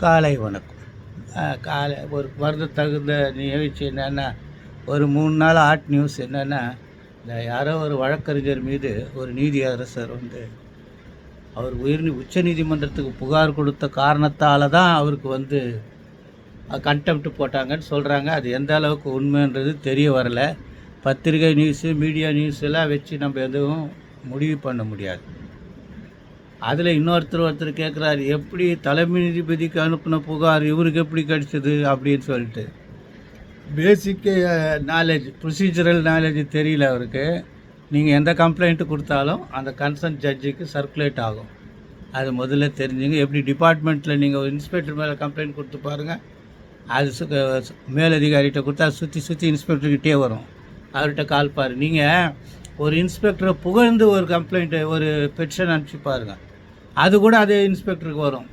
காலை வணக்கம். காலை ஒரு வருத தகுந்த நிகழ்ச்சி என்னென்னா ஒரு மூணு நாள் ஆர்ட் நியூஸ் என்னென்னா இந்த யாரோ ஒரு வழக்கறிஞர் மீது ஒரு நீதியரசர் வந்து அவர் உயர் உச்ச நீதிமன்றத்துக்கு புகார் கொடுத்த காரணத்தால் தான் அவருக்கு வந்து கண்டெம்ட் போட்டாங்கன்னு சொல்கிறாங்க அது எந்த அளவுக்கு உண்மைன்றது தெரிய வரல. பத்திரிகை நியூஸு மீடியா நியூஸ் எல்லாம் வச்சு நம்ம எதுவும் முடிவு பண்ண முடியாது. அதில் இன்னொருத்தர் ஒருத்தர் கேட்குறாரு எப்படி தலைமை நீதிபதிக்கு அனுப்பின புகார் இவருக்கு எப்படி கிடைச்சது? அப்படின்னு சொல்லிட்டு. பேசிக்கு நாலேஜ் ப்ரொசீஜரல் நாலேஜ் தெரியல அவருக்கு. நீங்கள் எந்த கம்ப்ளைண்ட்டு கொடுத்தாலும் அந்த கன்சர்ன் ஜட்ஜுக்கு சர்க்குலேட் ஆகும். அது முதல்ல தெரிஞ்சுங்க. எப்படி டிபார்ட்மெண்ட்டில் நீங்கள் ஒரு இன்ஸ்பெக்டர் மேலே கம்ப்ளைண்ட் கொடுத்து பாருங்கள் அது சு மேலதிகாரிகிட்ட கொடுத்தா சுற்றி சுற்றி இன்ஸ்பெக்டர்கிட்டே வரும். அவர்கிட்ட கால் பாரு. நீங்கள் ஒரு இன்ஸ்பெக்டரை புகழ்ந்து ஒரு கம்ப்ளைண்ட்டு ஒரு பெட்டிஷன் அனுப்பிச்சு பாருங்கள் அது கூட அதே இன்ஸ்பெக்டருக்கு வரும்.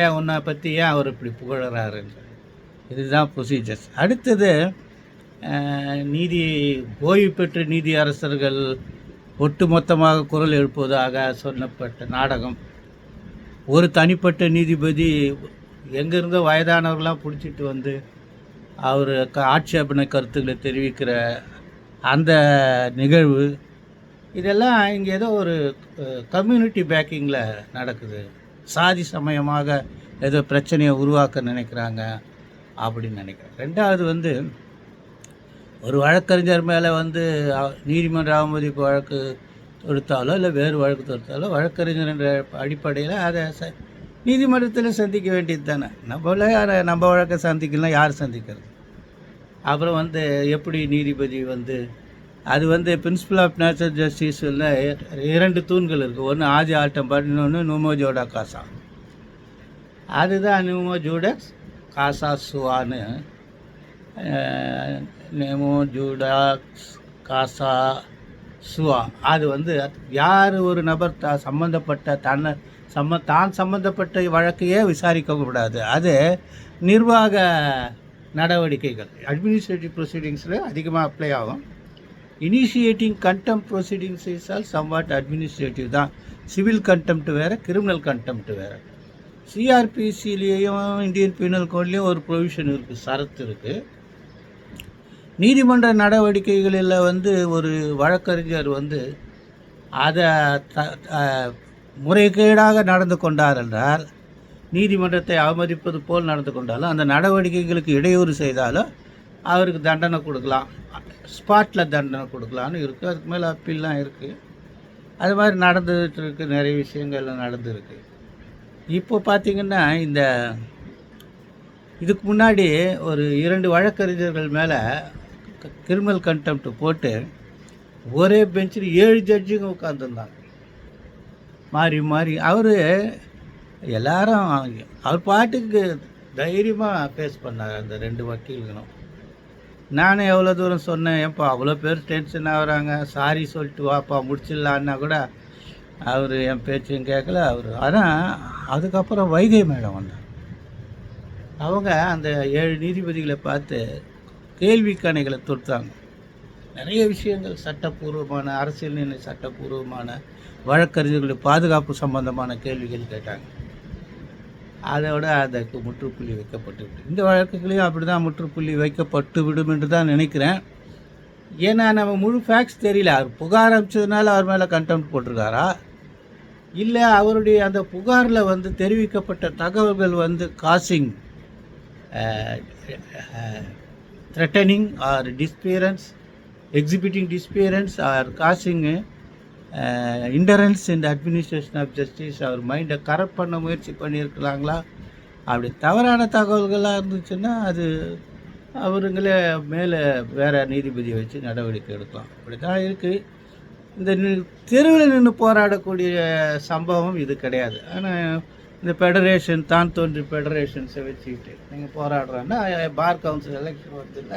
ஏன் உன்னை பற்றி ஏன் அவர் இப்படி புகழறாருன்னு இதுதான் ப்ரொசீஜர்ஸ் அடுத்தது நீதி ஓய்வு பெற்ற நீதி அரசர்கள் ஒட்டுமொத்தமாக குரல் எழுப்புவதாக சொல்லப்பட்ட நாடகம். ஒரு தனிப்பட்ட நீதிபதி எங்கேருந்தோ வயதானவர்களாம் பிடிச்சிட்டு வந்து அவர் க ஆட்சேபனை கருத்துக்களை தெரிவிக்கிற அந்த நிகழ்வு இதெல்லாம் இங்கே ஏதோ ஒரு கம்யூனிட்டி பேக்கிங்கில் நடக்குது. சாதி சமயமாக ஏதோ பிரச்சனையை உருவாக்க நினைக்கிறாங்க அப்படின்னு நினைக்கிறேன். ரெண்டாவது வந்து ஒரு வழக்கறிஞர் மேலே வந்து நீதிமன்ற அவமதிப்பு வழக்கு தொடுத்தாலோ இல்லை வேறு வழக்கு தொடுத்தாலோ வழக்கறிஞர் என்ற அடிப்படையில் அதை ச நீதிமன்றத்தில் சந்திக்க வேண்டியது தானே. நம்மள யாரை நம்ம வழக்கை சந்திக்கலாம் யார் சந்திக்கிறது? அப்புறம் வந்து எப்படி நீதிபதி வந்து அது வந்து பிரின்சிபல் ஆஃப் நேச்சுரல் ஜஸ்டிஸில் இரண்டு தூண்கள் இருக்குது ஒன்று ஆதி ஆட்டம் இன்னொன்று நூமோஜோடா காசா. அதுதான் நூமோஜோடக்ஸ் காசா சுவான்னு. நெமோ காசா சுவா. அது வந்து யார் ஒரு நபர் த சம்மந்தப்பட்ட தன்னை சம்ம தான் சம்மந்தப்பட்ட வழக்கையே விசாரிக்கக்கூடாது அது நிர்வாக நடவடிக்கைகள். அட்மினிஸ்ட்ரேட்டிவ் ப்ரொசீடிங்ஸில் அதிகமாக அப்ளை ஆகும். Initiating contempt proceedings is all somewhat administrative தான். சிவில் கண்டெம்ட் வேறு கிரிமினல் கண்டெம்ட் வேறு. சிஆர்பிசிலேயும் இந்தியன் பீனல் கோட்லேயும் ஒரு ப்ரொவிஷன் இருக்குது சரத்து இருக்குது நீதிமன்ற நடவடிக்கைகளில் வந்து ஒரு வழக்கறிஞர் வந்து அதை த த- முறைகேடாக நடந்து கொண்டார் என்றால் நீதிமன்றத்தை அவமதிப்பது போல் நடந்து கொண்டாலும் அந்த நடவடிக்கைகளுக்கு இடையூறு செய்தாலும் அவருக்கு தண்டனை கொடுக்கலாம். ஸ்பாட்டில் தண்டனை கொடுக்கலான்னு இருக்குது அதுக்கு மேலே அப்பீல்லாம் இருக்குது அது மாதிரி நடந்துகிட்டு இருக்கு நிறைய விஷயங்கள்லாம் நடந்துருக்கு. இப்போ பார்த்திங்கன்னா இந்த இதுக்கு முன்னாடி ஒரு இரண்டு வழக்கறிஞர்கள் மேலே கிரிமினல் கண்டெம்ட் போட்டு ஒரே பெஞ்சில் ஏழு ஜட்ஜுங்க உட்காந்துருந்தாங்க மாறி மாறி. அவர் எல்லாரும் அவர் பாட்டுக்கு தைரியமாக ஃபேஸ் பண்ணார் அந்த ரெண்டு வக்கீல்களும். நானும் எவ்வளோ தூரம் சொன்னேன் ஏப்பா அவ்வளோ பேர் டென்ஷன் ஆகுறாங்க. சாரி சொல்லிட்டு வாப்பா முடிச்சிடலான்னா கூட அவர் என் பேச்சையும் கேட்கல அவர் ஆனால் அதுக்கப்புறம் வைகை மேடம் வந்தார் அவங்க அந்த ஏழு நீதிபதிகளை பார்த்து கேள்வி கணைகளை தொடுத்தாங்க. நிறைய விஷயங்கள் சட்டப்பூர்வமான அரசியல் நிலை சட்டப்பூர்வமான வழக்கறிஞர்களுடைய பாதுகாப்பு சம்பந்தமான கேள்விகள் கேட்டாங்க. அதோட அதற்கு முற்றுப்புள்ளி வைக்கப்பட்டு விட்டு இந்த வழக்குகளையும் அப்படி தான் முற்றுப்புள்ளி வைக்கப்பட்டு விடும் என்று தான் நினைக்கிறேன். ஏன்னா நம்ம முழு ஃபேக்ட்ஸ் தெரியல. அவர் புகார் அனுப்பிச்சதுனால அவர் மேலே கண்டெம்ட் போட்டிருக்காரா? இல்லை அவருடைய அந்த புகாரில் வந்து தெரிவிக்கப்பட்ட தகவல்கள் வந்து causing threatening or disappearance exhibiting disappearance or causing interference இந்த அட்மினிஸ்ட்ரேஷன் ஆஃப் ஜஸ்டிஸ் அவர் மைண்டை கரெக்ட் பண்ண முயற்சி பண்ணியிருக்கலாங்களா? அப்படி தவறான தகவல்களாக இருந்துச்சுன்னா அது அவருங்களே மேலே வேறு நீதிபதியை வச்சு நடவடிக்கை எடுக்கலாம். அப்படி தான் இருக்குது இந்த தெருவில் நின்று போராடக்கூடிய சம்பவம் இது கிடையாது. ஆனால் இந்த ஃபெடரேஷன் தான் தோன்றி ஃபெடரேஷன்ஸை வச்சுக்கிட்டு நீங்கள் போராடுறோன்னா பார் கவுன்சில் எலெக்ஷன் வருதுல்ல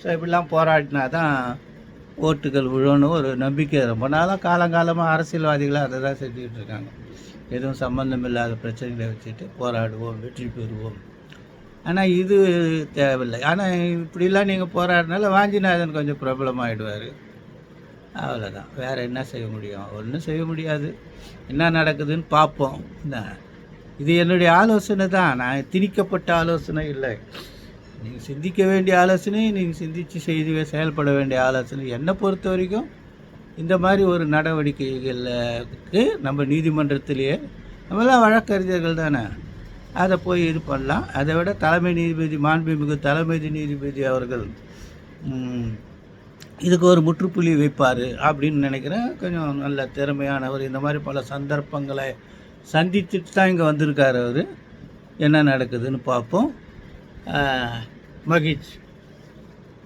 ஸோ இப்படிலாம் போராடினா தான் ஓட்டுகள் விழுன்னு ஒரு நம்பிக்கை ரொம்ப நாளாக காலங்காலமாக அரசியல்வாதிகளாக அதை தான் செஞ்சுக்கிட்டு இருக்காங்க. எதுவும் சம்மந்தம் இல்லாத பிரச்சனைகளை வச்சுட்டு போராடுவோம் வெற்றி பெறுவோம். ஆனால் இது தேவையில்லை. ஆனால் இப்படிலாம் நீங்கள் போராடினால வாஞ்சிநாதன் கொஞ்சம் பிரபலமாகிடுவார் அவ்வளோதான் வேறு என்ன செய்ய முடியும்? ஒன்றும் செய்ய முடியாது. என்ன நடக்குதுன்னு பார்ப்போம். என்ன இது என்னுடைய ஆலோசனை தான். நான் திணிக்கப்பட்ட ஆலோசனை இல்லை. நீங்கள் சிந்திக்க வேண்டிய ஆலோசனை நீங்கள் சிந்தித்து செய்து செயல்பட வேண்டிய ஆலோசனை. என்னை பொறுத்த வரைக்கும் இந்த மாதிரி ஒரு நடவடிக்கைகளுக்கு நம்ம நீதிமன்றத்திலேயே நம்மளாம் வழக்கறிஞர்கள் தானே. அதை போய் இது பண்ணலாம். அதை விட தலைமை நீதிபதி மாண்புமிகு தலைமை நீதிபதி அவர்கள் இதுக்கு ஒரு முற்றுப்புள்ளி வைப்பார் அப்படின்னு நினைக்கிறேன். கொஞ்சம் நல்ல திறமையானவர். இந்த மாதிரி பல சந்தர்ப்பங்களை சந்தித்துட்டு தான் இங்கே வந்திருக்கார் அவர். என்ன நடக்குதுன்னு பார்ப்போம். Magic.